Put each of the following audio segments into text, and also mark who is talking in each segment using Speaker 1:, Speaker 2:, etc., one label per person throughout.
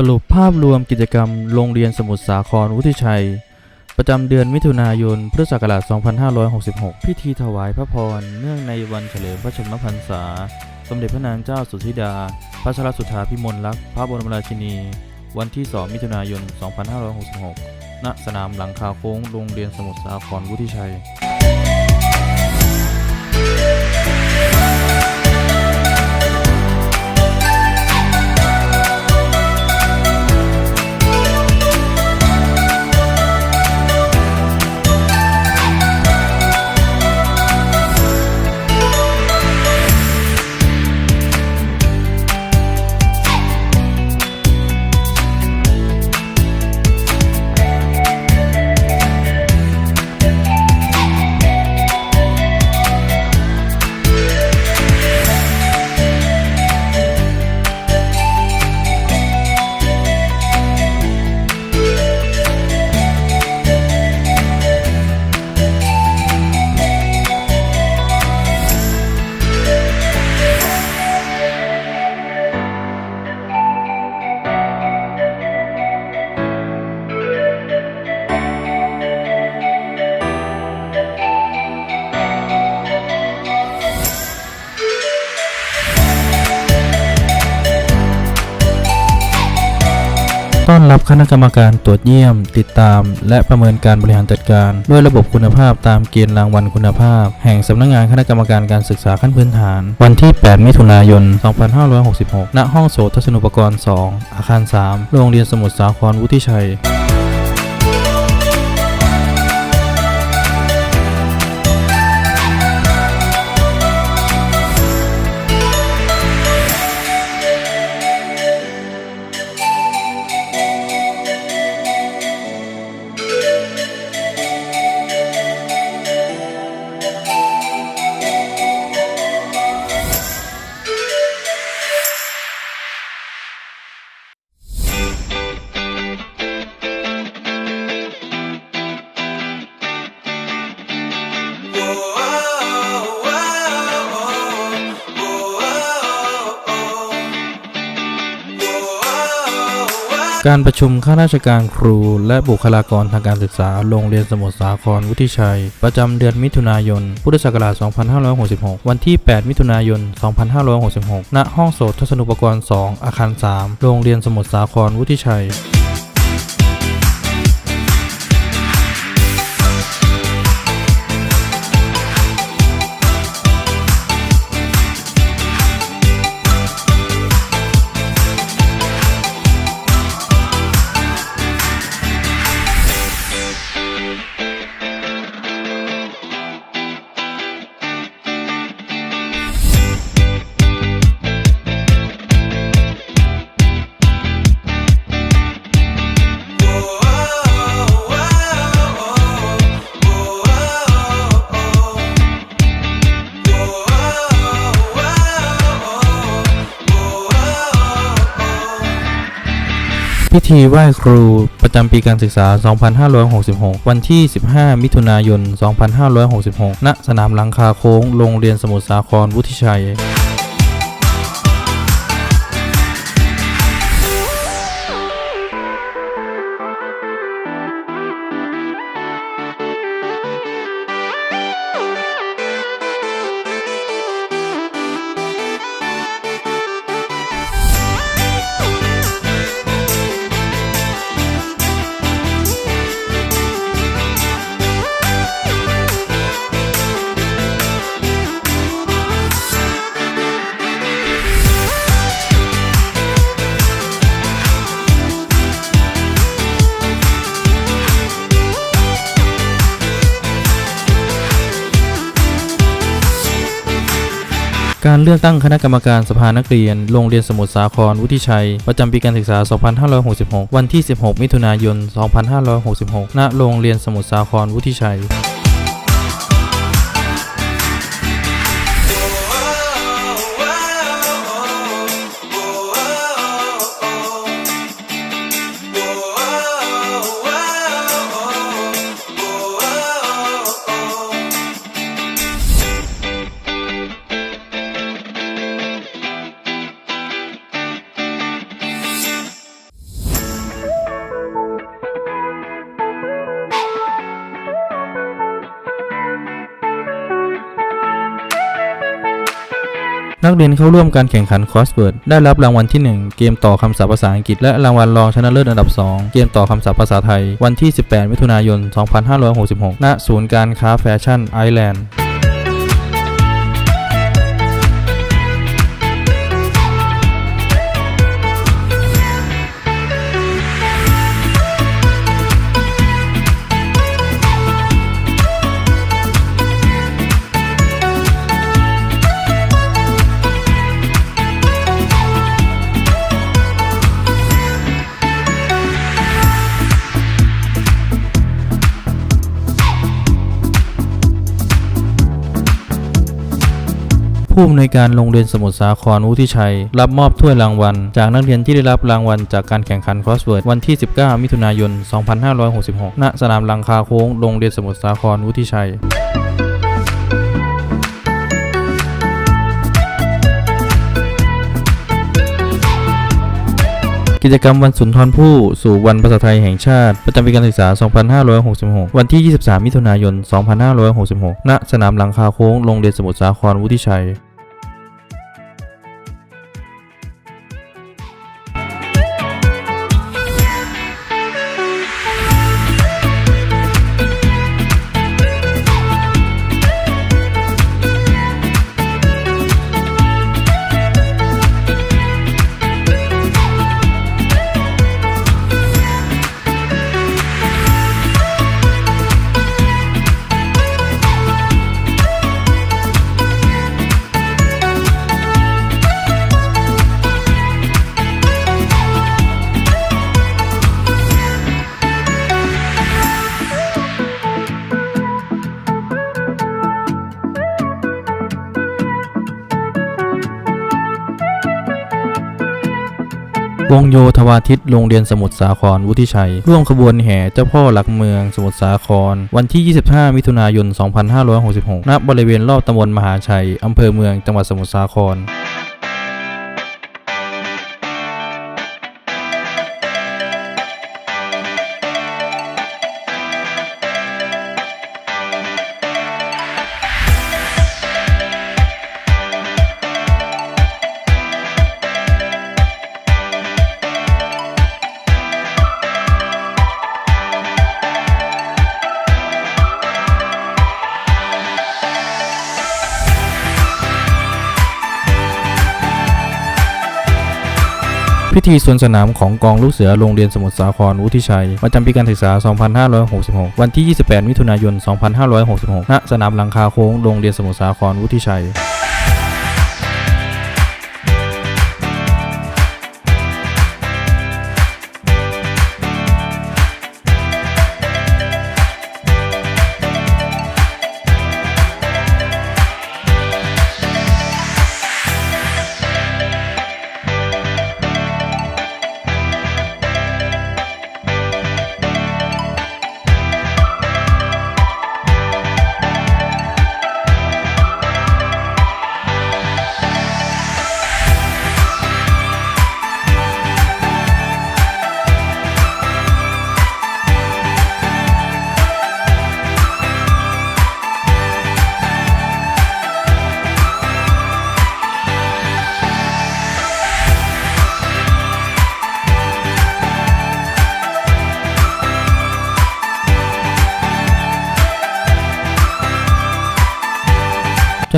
Speaker 1: สรุปภาพรวมกิจกรรมโรงเรียนสมุทรสาครวุฒิชัย ประจำเดือนมิถุนายนพุทธศักราช 2566 พิธีถวายพระพร เนื่องในวันเฉลิมพระชนมพรรษา สมเด็จพระนางเจ้าสุธิดา พระชรสุธาพิมลลักษณ์พระบรมราชินี วันที่ 2 มิถุนายน 2566 ณ สนามหลังคาโค้งโรงเรียนสมุทรสาครวุฒิชัย รับคณะกรรมการตรวจเยี่ยม ติดตาม และประเมินการบริหารจัดการ ด้วยระบบคุณภาพตามเกณฑ์รางวัลคุณภาพ แห่งสำนักงานคณะกรรมการการศึกษาขั้นพื้นฐาน วันที่ 8 มิถุนายน 2566 ณ ห้องโสตทัศนุปกรณ์ 2 อาคาร 3 โรงเรียนสมุทรสาครวุฒิชัย การประชุมข้าราชการครูและบุคลากรทางการศึกษาโรงเรียนสมุทรสาครวุฒิชัย ประจำเดือนมิถุนายน พุทธศักราช 2566 วันที่ 8 มิถุนายน 2566 ณ ห้องโสตทัศนุปกรณ์ 2 อาคาร 3 โรงเรียนสมุทรสาครวุฒิชัย พิธีไหว้ครูประจำปีการศึกษา 2566 วันที่ 15 มิถุนายน 2566 ณ สนามหลังคาโค้ง โรงเรียนสมุทรสาคร วุฒิชัย การเลือกตั้งคณะกรรมการสภานักเรียน โรงเรียนสมุทรสาครวุฒิชัย ประจำปีการศึกษา 2566 วันที่ 16 มิถุนายน 2566 ณ โรงเรียนสมุทรสาครวุฒิชัย นักเรียนเข้าร่วมการแข่งขันคอสเวิร์ดได้รับรางวัลที่ 1 เกมต่อคำศัพท์ภาษาอังกฤษ และรางวัลรองชนะเลิศอันดับ 2 เกมต่อคำศัพท์ภาษาไทย วันที่ 18 มิถุนายน 2566 ณ ศูนย์การค้าแฟชั่นไอแลนด์ ผู้อำนวยการโรงเรียนสมุทรสาครวุฒิชัย รับมอบถ้วยรางวัล จากนักเรียนที่ได้รับรางวัลจากการแข่งขัน Crossword วันที่ 19 มิถุนายน 2566 ณ สนามลังคาโค้งโรงเรียนสมุทรสาครวุฒิชัยกิจกรรมวันสุนทรภู่สู่วันภาษาไทยแห่งชาติ ประจำปีการศึกษา 2566 วันที่ 23 มิถุนายน 2566 ณ สนามหลังคาโค้ง โรงเรียนสมุทรสาครวุฒิชัย วงโยธวาทิตโรงเรียนสมุทรสาครวุฒิชัย ร่วมขบวนแห่เจ้าพ่อหลักเมืองสมุทรสาคร วันที่ 25 มิถุนายน 2566 ณ บริเวณรอบตำบลมหาชัย อำเภอเมืองจังหวัดสมุทรสาคร พิธีสวนสนามของกองลูกเสือโรงเรียนสมุทรสาครวุฒิชัยประจำปีการศึกษา 2566 วันที่ 28 มิถุนายน 2566 ณ สนามหลังคาโค้งโรงเรียนสมุทรสาครวุฒิชัย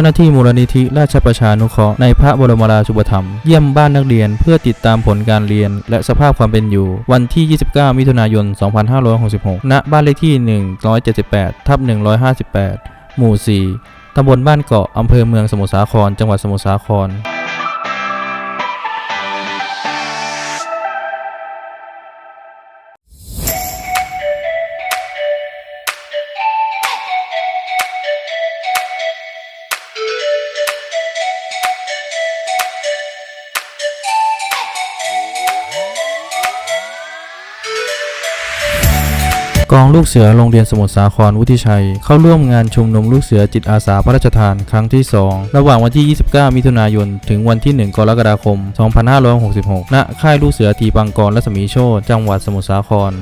Speaker 1: จ้าหน้าที่มูลนิธิราชประชานุเคราะห์ในพระบรมราชูปถัมภ์เยี่ยมบ้านนักเรียนเพื่อติดตามผลการเรียน และสภาพความเป็นอยู่ วันที่ 29 มิถุนายน 2566 ณ บ้านเลขที่ 178 ทับ 158 หมู่ 4ตำบลบ้านเกาะอำเภอเมืองสมุทรสาคร จังหวัดสมุทรสาคร กองลูกเสือโรงเรียนสมุทรสาครวุฒิชัย เข้าร่วมงานชุมนุมลูกเสือจิตอาสาพระราชทานครั้งที่ 2 ระหว่างวันที่ 29 มิถุนายน ถึงวันที่ 1 กรกฎาคม 2566 ณ ค่ายลูกเสือทีปังกรและสมีโชตจังหวัดสมุทรสาคร